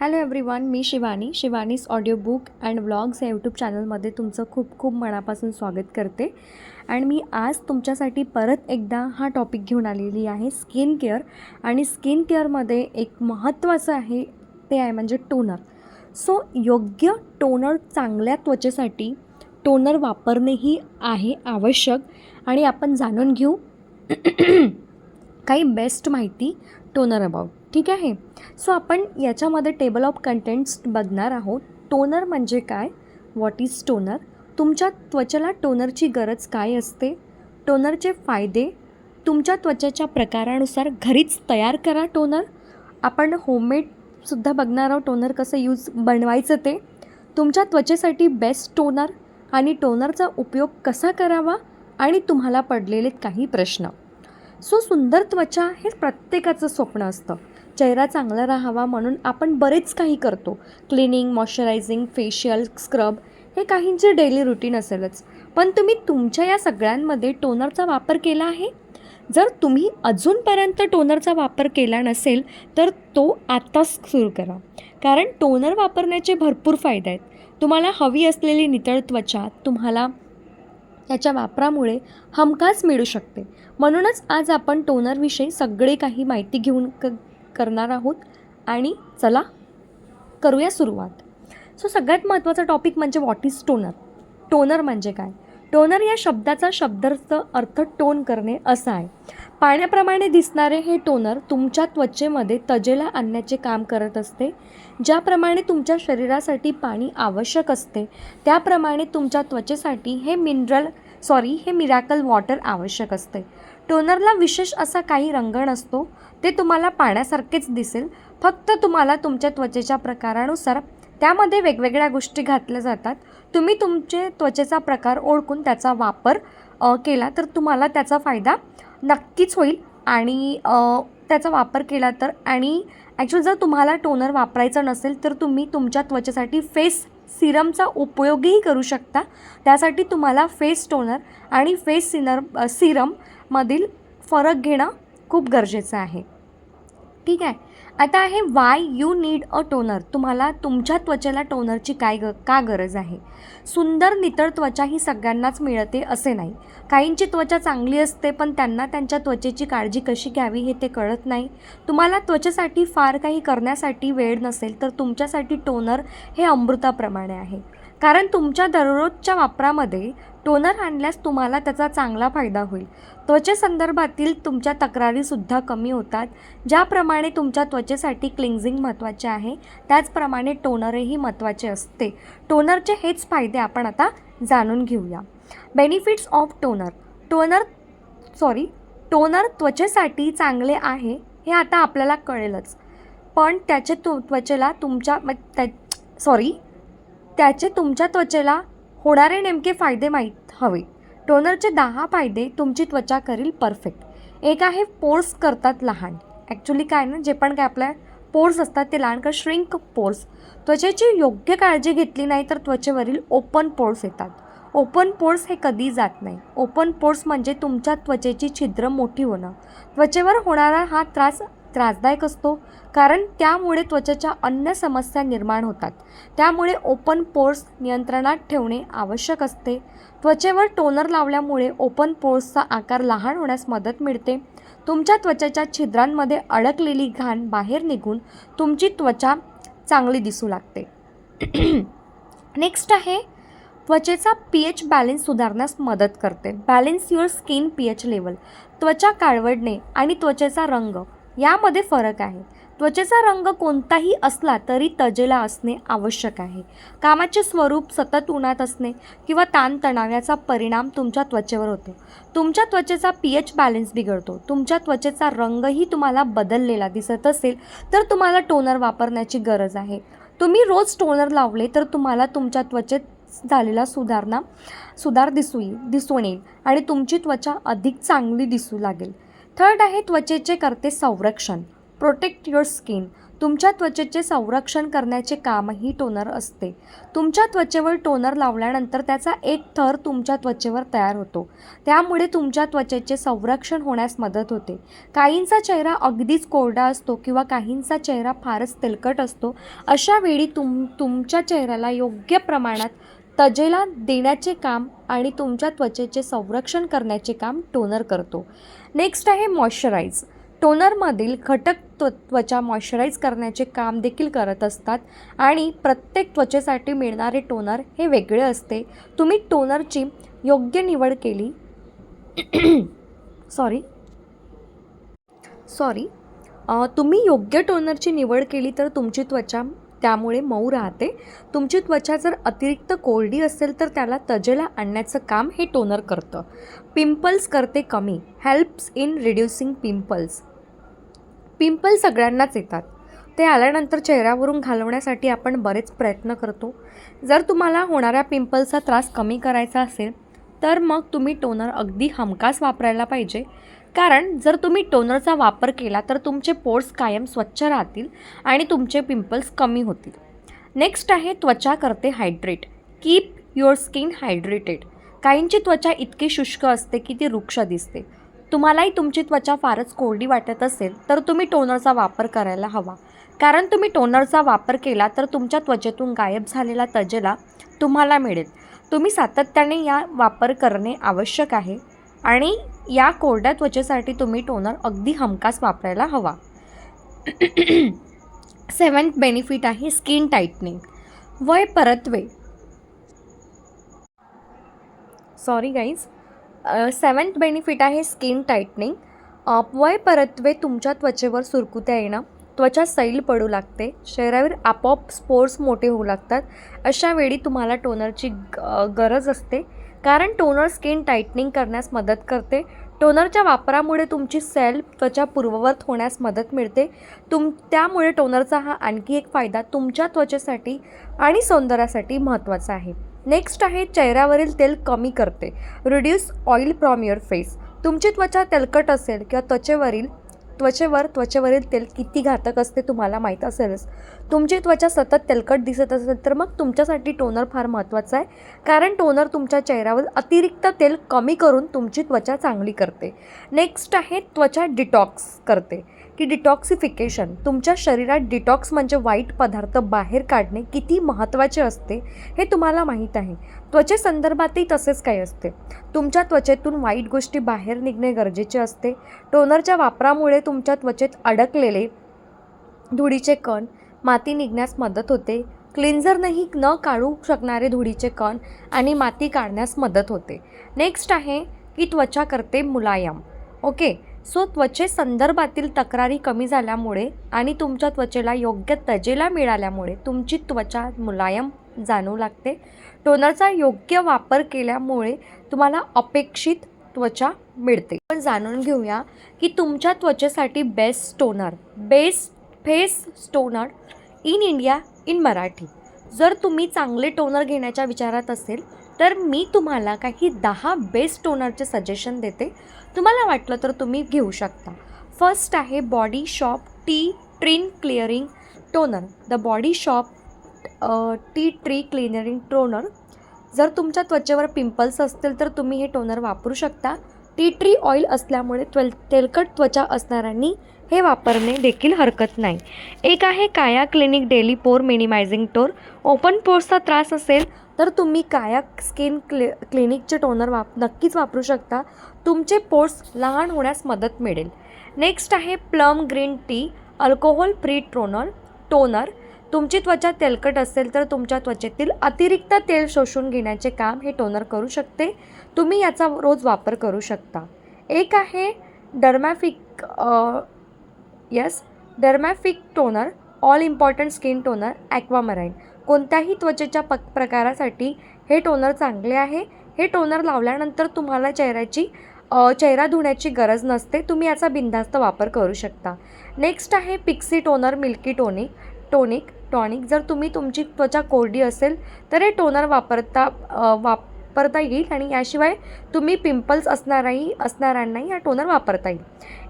Hello everyone मी Shivani. Shivani's audio book and vlogs या YouTube चॅनलमध्ये तुमचं खूप खूप मनापासून स्वागत करते. आणि मी आज तुमच्यासाठी परत एकदा हा टॉपिक घेऊन आलेली आहे स्किन केअर आणि स्किन केअरमध्ये एक महत्त्वाचं आहे ते आहे म्हणजे टोनर सो योग्य टोनर चांगल्या त्वचेसाठी टोनर वापरणेही आहे आवश्यक. आणि आपण जाणून घेऊ काही बेस्ट माहिती टोनर अबाउट ठीक आहे? सो आपण याच्यामध्ये टेबल ऑफ कंटेंट्स बघणार आहोत. टोनर म्हणजे काय? व्हॉट इज टोनर तुमच्या त्वचेला टोनरची गरज काय असते? टोनरचे फायदे? तुमच्या त्वचेच्या प्रकारानुसार घरीच तयार करा टोनर आपण होममेडसुद्धा बघणार आहोत टोनर कसं यूज बनवायचं ते. तुमच्या त्वचेसाठी बेस्ट टोनर आणि टोनरचा उपयोग कसा करावा? आणि तुम्हाला पडलेले काही प्रश्न. सो सुंदर त्वचा हे प्रत्येकाचं स्वप्न असतं. चेहरा चांगला राहावा म्हणून आपण बरेच काही करतो. क्लिनिंग मॉइश्चरायझिंग फेशियल स्क्रब हे काहींचे डेली रुटीन असेलच. पण तुम्ही तुमच्या या सगळ्यांमध्ये टोनरचा वापर केला आहे? जर तुम्ही अजूनपर्यंत टोनरचा वापर केला नसेल तर तो आत्ताच सुरू करा. कारण टोनर वापरण्याचे भरपूर फायदे आहेत. तुम्हाला हवी असलेली नितळ त्वचा तुम्हाला याच्या वापरामुळे हमखास मिळू शकते. म्हणूनच आज आपण टोनरविषयी सगळे काही माहिती घेऊन क करणार आहोत. आणि चला करूया सुरुवात. सो सगळ्यात महत्त्वाचा टॉपिक म्हणजे व्हॉट इज टोनर टोनर म्हणजे काय? टोनर या शब्दाचा शब्दार्थ अर्थ टोन करणे असा आहे. पाण्याप्रमाणे दिसणारे हे टोनर तुमच्या त्वचेमध्ये तजेला आणण्याचे काम करत असते. ज्याप्रमाणे तुमच्या शरीरासाठी पाणी आवश्यक असते त्याप्रमाणे तुमच्या त्वचेसाठी हे मिनरल सॉरी हे मिरॅकल वॉटर आवश्यक असते. टोनरला विशेष असा काही रंग नसतो ते तुम्हाला पाण्यासारखेच दिसेल. फक्त तुम्हाला तुमच्या त्वचेच्या प्रकारानुसार त्यामध्ये वेगवेगळ्या गोष्टी घातल्या जातात. तुम्ही तुमचे त्वचेचा प्रकार ओळखून त्याचा वापर केला तर तुम्हाला त्याचा फायदा नक्कीच होईल. आणि त्याचा वापर केला तर आणि ॲक्च्युली जर तुम्हाला टोनर वापरायचं नसेल तर तुम्ही तुमच्या त्वचेसाठी फेस सिरमचा उपयोगही करू शकता. त्यासाठी तुम्हाला फेस टोनर आणि फेस सिनर सिरममधील फरक घेणं खूप गरजेचं आहे. ठीक आहे? आता आहे why you need a toner तुम्हाला तुमच्या त्वचेला टोनरची काय ग का गरज आहे? सुंदर नितळ त्वचा ही सगळ्यांनाच मिळते असे नाही. काहींची त्वचा चांगली असते पण त्यांना त्यांच्या त्वचेची काळजी कशी घ्यावी हे ते कळत नाही. तुम्हाला त्वचेसाठी फार काही करण्यासाठी वेळ नसेल तर तुमच्यासाठी टोनर हे अमृताप्रमाणे आहे. कारण तुमच्या दररोजच्या वापरामध्ये टोनर आणल्यास तुम्हाला त्याचा चांगला फायदा होईल. त्वचेसंदर्भातील तुमच्या तक्रारीसुद्धा कमी होतात. ज्याप्रमाणे तुमच्या त्वचेसाठी क्लिन्झिंग महत्त्वाचे आहे त्याचप्रमाणे टोनरही महत्त्वाचे असते. टोनरचे हेच फायदे आपण आता जाणून घेऊया. Benefits of toner toner sorry toner त्वचेसाठी चांगले आहे हे आता आपल्याला कळेलच. पण त्याचे तु त्वचेला तुमच्या त्या सॉरी त्याचे तुमच्या त्वचेला होणारे नेमके फायदे माहीत हवे. टोनरचे दहा फायदे तुमची त्वचा करील परफेक्ट. एक आहे पोर्स करतात लहान. ॲक्च्युली काय ना जे पण काय आपल्या पोर्स असतात ते लहान कर श्रिंक पोर्स. त्वचेची योग्य काळजी घेतली नाही तर त्वचेवरील ओपन पोर्स येतात. ओपन पोर्स हे कधी जात नाही. ओपन पोर्स म्हणजे तुमच्या त्वचेची छिद्र मोठी होणं. त्वचेवर होणारा हा त्रास त्रासदायक असतो. कारण त्यामुळे त्वचेच्या अन्य समस्या निर्माण होतात. त्यामुळे ओपन पोर्स नियंत्रणात ठेवणे आवश्यक असते. त्वचेवर टोनर लावल्यामुळे ओपन पोर्सचा आकार लहान होण्यास मदत मिळते. तुमच्या त्वचेच्या छिद्रांमध्ये अडकलेली घाण बाहेर निघून तुमची त्वचा चांगली दिसू लागते. नेक्स्ट आहे त्वचेचा पी एच बॅलेन्स सुधारण्यास मदत करते. Balance your skin P H level त्वचा काळवडणे आणि त्वचेचा रंग यामध्ये फरक आहे. त्वचेचा रंग कोणताही असला तरी तजेला असणे आवश्यक आहे. कामाचे स्वरूप सतत उन्हात असणे किंवा ताणतणाव याचा परिणाम तुमच्या त्वचेवर होतो. तुमच्या त्वचेचा पी एच बॅलेन्स बिघडतो. तुमच्या त्वचेचा रंगही तुम्हाला बदललेला दिसत असेल तर तुम्हाला टोनर वापरण्याची गरज आहे. तुम्ही रोज टोनर लावले तर तुम्हाला तुमच्या त्वचेत झालेला सुधारणा सुधार दिसू येईल दिसून येईल आणि तुमची त्वचा अधिक चांगली दिसू लागेल. थर्ड आहे त्वचेचे करते संरक्षण. प्रोटेक्ट युअर स्किन तुमच्या त्वचेचे संरक्षण करण्याचे कामही टोनर असते. तुमच्या त्वचेवर टोनर लावल्यानंतर त्याचा एक थर तुमच्या त्वचेवर तयार होतो. त्यामुळे तुमच्या त्वचेचे संरक्षण होण्यास मदत होते. काहींचा चेहरा अगदीच कोरडा असतो किंवा काहींचा चेहरा फारच तेलकट असतो अशा वेळी तुम तुमच्या चेहऱ्याला योग्य प्रमाणात तजेला देण्याचे काम आणि तुमच्या त्वचेचे संरक्षण करण्याचे काम टोनर करतो. नेक्स्ट आहे मॉइश्चराईज टोनरमधील घटक त्व त्वचा मॉइश्चराईज करण्याचे काम देखील करत असतात आणि प्रत्येक त्वचेसाठी मिळणारे टोनर हे वेगळे असते. तुम्ही टोनरची योग्य निवड केली. सॉरी सॉरी तुम्ही योग्य टोनरची निवड केली तर तुमची त्वचा त्यामुळे मऊ राहते. तुमची त्वचा जर अतिरिक्त कोरडी असेल तर त्याला तजेला आणण्याचं काम हे टोनर करतं. पिंपल्स करते कमी. Helps in reducing pimples pimple सगळ्यांनाच येतात. ते आल्यानंतर चेहऱ्यावरून घालवण्यासाठी आपण बरेच प्रयत्न करतो. जर तुम्हाला होणाऱ्या पिंपल्सचा त्रास कमी करायचा असेल तर मग तुम्ही टोनर अगदी हमखास वापरायला पाहिजे. कारण जर तुम्ही टोनरचा वापर केला तर तुमचे पोर्स कायम स्वच्छ राहतील आणि तुमचे पिंपल्स कमी होतील. नेक्स्ट आहे त्वचा करते hydrate. Keep your skin hydrated. काहींची त्वचा इतकी शुष्क असते की ती वृक्ष दिसते. तुम्हालाही तुमची त्वचा फारच कोरडी वाटत असेल तर तुम्ही टोनरचा वापर करायला हवा. कारण तुम्ही टोनरचा वापर केला तर तुमच्या त्वचेतून गायब झालेला तजेला तुम्हाला मिळेल. तुम्ही सातत्याने या वापर करणे आवश्यक आहे. आणि या कोरड्या त्वचेसाठी तुम्ही टोनर अगदी हमखास वापरायला हवा. सेवन्थ बेनिफिट आहे स्किन टाईटनिंग वय परतवे. सॉरी गाईज सेवन्थ बेनिफिट आहे स्किन टाईटनिंग वय परत्वे तुमच्या त्वचेवर सुरकुत्या येणं. त्वचा सैल पडू लागते. शरीरावर आपोआप स्पोर्ट्स मोठे होऊ लागतात. अशा वेळी तुम्हाला टोनरची ग गरज असते. कारण टोनर स्किन टाईटनिंग करण्यास मदत करते. टोनरच्या वापरामुळे तुमची सेल त्वचा पूर्ववत होण्यास मदत मिळते. तुम त्यामुळे टोनरचा हा आणखी एक फायदा तुमच्या त्वचेसाठी आणि सौंदर्यासाठी महत्त्वाचा आहे. नेक्स्ट आहे चेहऱ्यावरील तेल कमी करते. Reduce oil from your face तुमची त्वचा तेलकट असेल किंवा त्वचेवरील त्वचेवर त्वचेवरील तेल किती घातक असते तुम्हाला माहीत असेलच. तुमची त्वचा सतत तेलकट दिसत असेल तर मग तुमच्यासाठी टोनर फार महत्त्वाचा आहे. कारण टोनर तुमच्या चेहऱ्यावर अतिरिक्त तेल कमी करून तुमची त्वचा चांगली करते. नेक्स्ट आहे त्वचा डिटॉक्स करते. की डिटॉक्सिफिकेशन तुमच्या शरीरात डिटॉक्स म्हणजे वाईट पदार्थ बाहेर काढणे किती महत्त्वाचे असते हे तुम्हाला माहीत आहे. त्वचेसंदर्भातही तसेच काही असते. तुमच्या त्वचेतून वाईट गोष्टी बाहेर निघणे गरजेचे असते. टोनरच्या वापरामुळे तुमच्या त्वचेत अडकलेले धुळीचे कण माती निघण्यास मदत होते. क्लिन्झरनंही न काढू शकणारे धुळीचे कण आणि माती काढण्यास मदत होते. नेक्स्ट आहे की त्वचा करते मुलायम. ओके? सो त्वचेसंदर्भातील तक्रारी कमी झाल्यामुळे आणि तुमच्या त्वचेला योग्य तजेला मिळाल्यामुळे तुमची त्वचा मुलायम जाणू लागते. टोनरचा योग्य वापर केल्यामुळे तुम्हाला अपेक्षित त्वचा मिळते. पण जाणून घेऊया की तुमच्या त्वचेसाठी best toner best face toner in India in Marathi. जर तुम्ही चांगले टोनर घेण्याच्या विचारात असेल तर मी तुम्हाला काही दहा बेस्ट टोनरचे सजेशन देते. तुम्हाला वाटलं तर तुम्ही घेऊ शकता. फर्स्ट आहे body shop tea tree clearing toner the body shop tea tree clearing toner जर तुमच्या त्वचेवर पिंपल्स असतील तर तुम्ही हे टोनर वापरू शकता. टी ट्री ऑइल असल्यामुळे त्वल तेलकट त्वचा असणाऱ्यांनी हे वापरणे देखील हरकत नाही. एक आहे Kaya clinic daily pore minimising टोर ओपन पोर्सचा त्रास असेल तर तुम्ही काया स्किन क्लि क्लिनिकचे टोनर वाप नक्कीच वापरू शकता. तुमचे पोर्स लहान होण्यास मदत मिळेल. नेक्स्ट आहे Plum green tea alcohol free toner toner. तुमची त्वचा तेलकट असेल तर तुमच्या त्वचेतील अतिरिक्त तेल शोषून घेण्याचे काम हे टोनर करू शकते. तुम्ही याचा रोज वापर करू शकता. एक आहे Dermafique yes Dermafique toner all important skin toner aquamarine कोणत्याही त्वचेच्या पक प्रकारासाठी हे टोनर चांगले आहे. हे टोनर लावल्यानंतर तुम्हाला चेहऱ्याची चेहरा धुण्याची गरज नसते. तुम्ही याचा बिनधास्त वापर करू शकता. नेक्स्ट आहे Pixi toner milky tonic tonic tonic जर तुम्ही तुमची त्वचा कोरडी असेल तर हे टोनर वापरता वापरता येईल आणि याशिवाय तुम्ही पिंपल्स असणाराही असणाऱ्यांनाही हा टोनर वापरता येईल.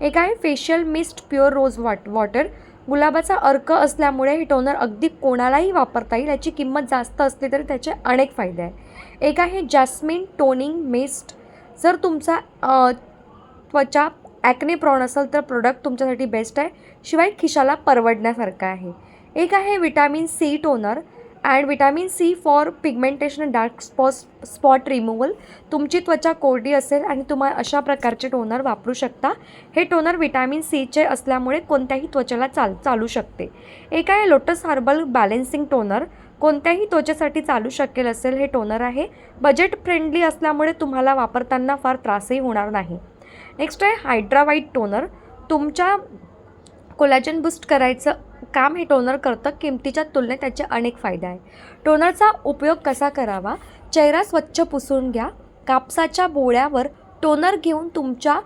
एक आहे फेशियल मिस्ट प्युअर रोज वॉट वॉटर गुलाबाचा अर्क असल्यामुळे हे टोनर अगदी कोणालाही वापरता येईल याची किंमत जास्त असली तरी त्याचे अनेक फायदे आहे एक आहे जॅस्मिन टोनिंग मिस्ट जर तुमचा त्वचा ॲक्ने प्रॉन असेल तर प्रोडक्ट तुमच्यासाठी बेस्ट आहे. शिवाय खिशाला परवडण्यासारखं आहे. एक आहे vitamin C toner and vitamin C for pigmentation dark spots spot removal तुमची त्वचा कोरडी असेल आणि तुम्हाला अशा प्रकारचे टोनर वापरू शकता. हे टोनर विटॅमिन सीचे असल्यामुळे कोणत्याही त्वचेला चाल चालू शकते. एक आहे लोटस हार्बल बॅलेन्सिंग टोनर कोणत्याही त्वचेसाठी चालू शकेल असेल हे टोनर आहे. बजेट फ्रेंडली असल्यामुळे तुम्हाला वापरताना फार त्रासही होणार नाही. नेक्स्ट आहे हायड्रा व्हाईट टोनर तुमच्या कोलॅजन बूस्ट करायचं काम हे टोनर करतं किमतीच्या तुलनेत त्याचे अनेक फायदे आहे टोनरचा उपयोग कसा करावा? चेहरा स्वच्छ पुसून घ्या. कापसाच्या बोळ्यावर टोनर घेऊन तुमच्या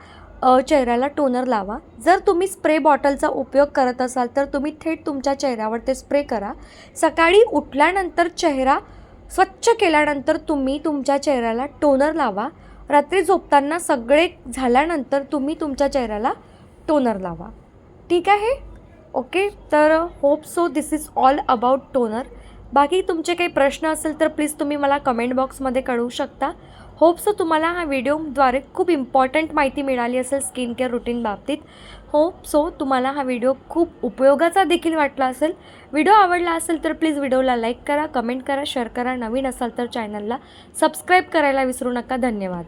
चेहऱ्याला टोनर लावा. जर तुम्ही स्प्रे बॉटलचा उपयोग करत असाल तर तुम्ही थेट तुमच्या चेहऱ्यावर ते स्प्रे करा. सकाळी उठल्यानंतर चेहरा स्वच्छ केल्यानंतर तुम्ही तुमच्या चेहऱ्याला टोनर लावा. रात्री झोपताना सगळे झाल्यानंतर तुम्ही तुमच्या चेहऱ्याला टोनर लावा. ठीक आहे? ओके? तर hope so this is all about toner बाकी तुमचे काही प्रश्न असेल तर प्लीज तुम्ही मला कमेंट बॉक्समध्ये कळवू शकता. होप सो तुम्हाला हा व्हिडिओद्वारे खूप इम्पॉर्टंट माहिती मिळाली असेल स्किन केअर रुटीन बाबतीत. होप सो तुम्हाला हा व्हिडिओ खूप उपयोगाचा देखील वाटला असेल. व्हिडिओ आवडला असेल तर प्लीज व्हिडिओला लाईक करा कमेंट करा शेअर करा. नवीन असाल तर चॅनलला सबस्क्राईब करायला विसरू नका. धन्यवाद.